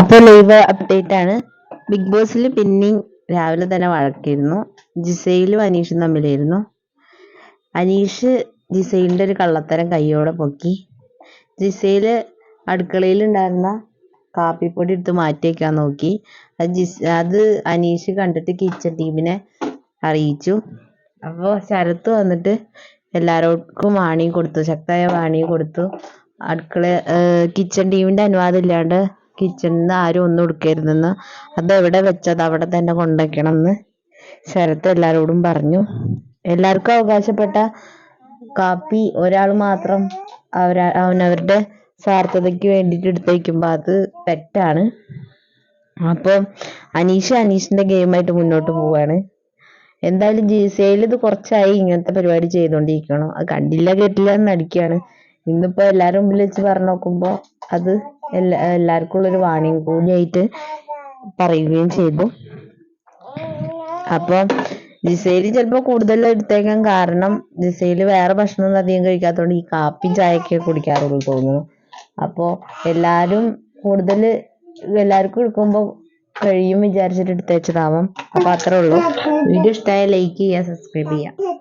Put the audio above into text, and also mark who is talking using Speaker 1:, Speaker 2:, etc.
Speaker 1: അപ്പോൾ live update ആണ്. Big ബോസിൽ പിന്നെയും രാവിലെ തന്നെ വഴക്കിരുന്നു. ജിസയിലും അനീഷും തമ്മിലായിരുന്നു. അനീഷ് ജിസയിലിന്റെ ഒരു കള്ളത്തരം കൈയോടെ പൊക്കി. ജിസയിൽ അടുക്കളയിലുണ്ടായിരുന്ന കാപ്പിപ്പൊടി എടുത്ത് മാറ്റി വെക്കാൻ നോക്കി. അത് ജിസ് അത് അനീഷ് കണ്ടിട്ട് കിച്ചൺ ടീമിനെ അറിയിച്ചു. അപ്പോൾ ശരത്ത് വന്നിട്ട് എല്ലാവർക്കും വാണിയും കൊടുത്തു. ശക്തമായ വാണിയും കൊടുത്തു. അടുക്കള കിച്ചൺ ടീമിന്റെ അനുവാദം ഇല്ലാണ്ട് കിച്ചണിൽ ആരും ഒന്നും എടുക്കരുതെന്ന്. അത് എവിടെ വെച്ചത്? അവിടെ തന്നെ കൊണ്ടുവയ്ക്കണം എന്ന് ശരത്ത് എല്ലാവരോടും പറഞ്ഞു. എല്ലാവർക്കും അവകാശപ്പെട്ട കാപ്പി ഒരാൾ മാത്രം അവര അവനവരുടെ സ്വാർത്ഥതയ്ക്ക് വേണ്ടിയിട്ട് എടുത്ത് വയ്ക്കുമ്പോൾ അത് തെറ്റാണ്. അപ്പോൾ അനീഷ് അനീഷിന്റെ ഗെയിമായിട്ട് മുന്നോട്ട് പോവാണ്. എന്തായാലും ജി സി ഇത് കുറച്ചായി ഇങ്ങനത്തെ പരിപാടി ചെയ്തുകൊണ്ടിരിക്കണം അത് കണ്ടില്ല കേട്ടില്ല എന്ന് നടിക്കുകയാണ് ഇന്നിപ്പോൾ എല്ലാവരും മുമ്പിൽ വെച്ച് പറഞ്ഞു നോക്കുമ്പോൾ അത് എല്ലാ എല്ലാവർക്കും ഉള്ളൊരു വാണിംഗ് കൂടിയായിട്ട് പറയുകയും ചെയ്തു. അപ്പോൾ ജിസയിൽ ചിലപ്പോൾ കൂടുതൽ എടുത്തേക്കാൻ കാരണം ജിസയിൽ വേറെ ഭക്ഷണം അധികം കഴിക്കാത്തതുകൊണ്ട് ഈ കാപ്പി ചായയൊക്കെ കുടിക്കാറുള്ളൂ തോന്നുന്നു. അപ്പോൾ എല്ലാരും കൂടുതൽ എല്ലാവർക്കും എടുക്കുമ്പോൾ കഴിയും വിചാരിച്ചിട്ട് എടുത്തേച്ചതാവാം. അപ്പോൾ അത്രേ ഉള്ളൂ. വീഡിയോ ഇഷ്ടമായ ലൈക്ക് ചെയ്യുക സബ്സ്ക്രൈബ് ചെയ്യുക.